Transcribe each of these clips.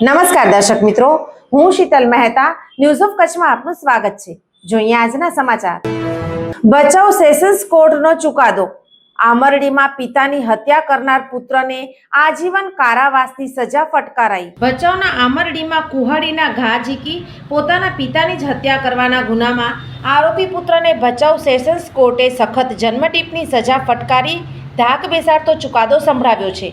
નમસ્કાર દર્શક મિત્રો, હું શીતલ મહેતા ન્યૂઝ ઓફ કચ્છમાં આપનું સ્વાગત છે. જોઈએ આજના સમાચાર. બચાવ સેશન્સ કોર્ટનો ચુકાદો. આમરડીમાં પિતાની હત્યા કરનાર પુત્રને આજીવન કારાવાસની સજા ફટકારાઈ. ભચાઉના આમરડીમાં કુહાડીના ઘા ઝીકી પોતાના પિતાની જ હત્યા કરવાના ગુનામાં આરોપી પુત્રને ભચાઉ સેશન્સ કોર્ટે સખત જન્મટીપની સજા ફટકારી ધાક બેસાડતો ચુકાદો સંભળાવ્યો છે.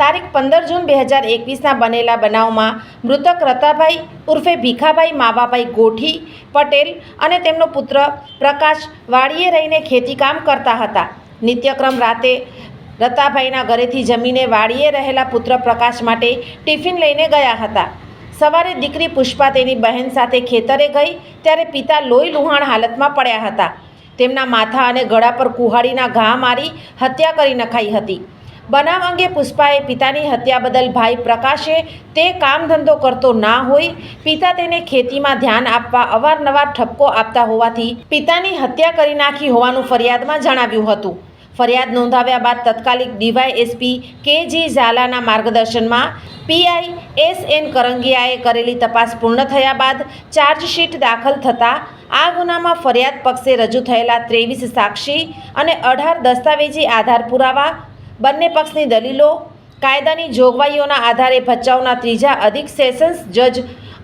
તારીખ પંદર જૂન બે હજાર એકવીસના બનેલા બનાવમાં મૃતક રતાભાઈ ઉર્ફે ભીખાભાઈ માવાભાઈ ગોઠી, પટેલ અને તેમનો પુત્ર પ્રકાશ વાડીએ રહીને ખેતીકામ કરતા હતા. નિત્યક્રમ રાતે રતાભાઈના ઘરેથી જમીને વાડીએ રહેલા પુત્ર પ્રકાશ માટે ટિફિન લઈને ગયા હતા. સવારે દીકરી પુષ્પા તેની બહેન સાથે ખેતરે ગઈ ત્યારે પિતા લોહી લુહાણ હાલતમાં પડ્યા હતા. તેમના માથા અને ગળા પર કુહાડીના ઘા મારી હત્યા કરી નખાઈ હતી. બનાવ અંગે પુષ્પાએ પિતાની હત્યા બદલ ભાઈ પ્રકાશે તે કામ ધંધો કરતો ના હોય. પિતા તેને ખેતીમાં ધ્યાન આપવા અવારનવાર ઠપકો આપતા હોવાથી પિતાની હત્યા કરી નાખી હોવાનું ફરિયાદમાં જણાવ્યું હતું. ફરિયાદ નોંધાવ્યા બાદ તત્કાલિક ડીવાયએસપી કે જી ઝાલાના માર્ગદર્શનમાં પીઆઈ એસ એન કરંગિયાએ કરેલી તપાસ પૂર્ણ થયા બાદ ચાર્જશીટ દાખલ થતાં આ ગુનામાં ફરિયાદ પક્ષે રજૂ થયેલા ત્રેવીસ સાક્ષી અને અઢાર દસ્તાવેજી આધાર પુરાવા બંને પક્ષની દલીલો, કાયદાની જોગવાઈઓના આધારે ભચાઉના ત્રીજા અધિક સેશન્સ જજ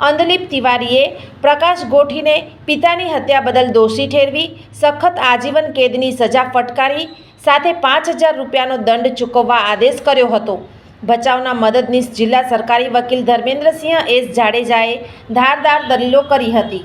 અંદલીપ તિવારીએ પ્રકાશ ગોઠીને પિતાની હત્યા બદલ દોષી ઠેરવી, સખત આજીવન કેદની સજા ફટકારી, સાથે પાંચ હજાર રૂપિયાનો દંડ ચૂકવવા આદેશ કર્યો હતો. ભચાઉના મદદનીશ જિલ્લા સરકારી વકીલ ધર્મેન્દ્રસિંહ એસ જાડેજાએ ધારદાર દલીલો કરી હતી.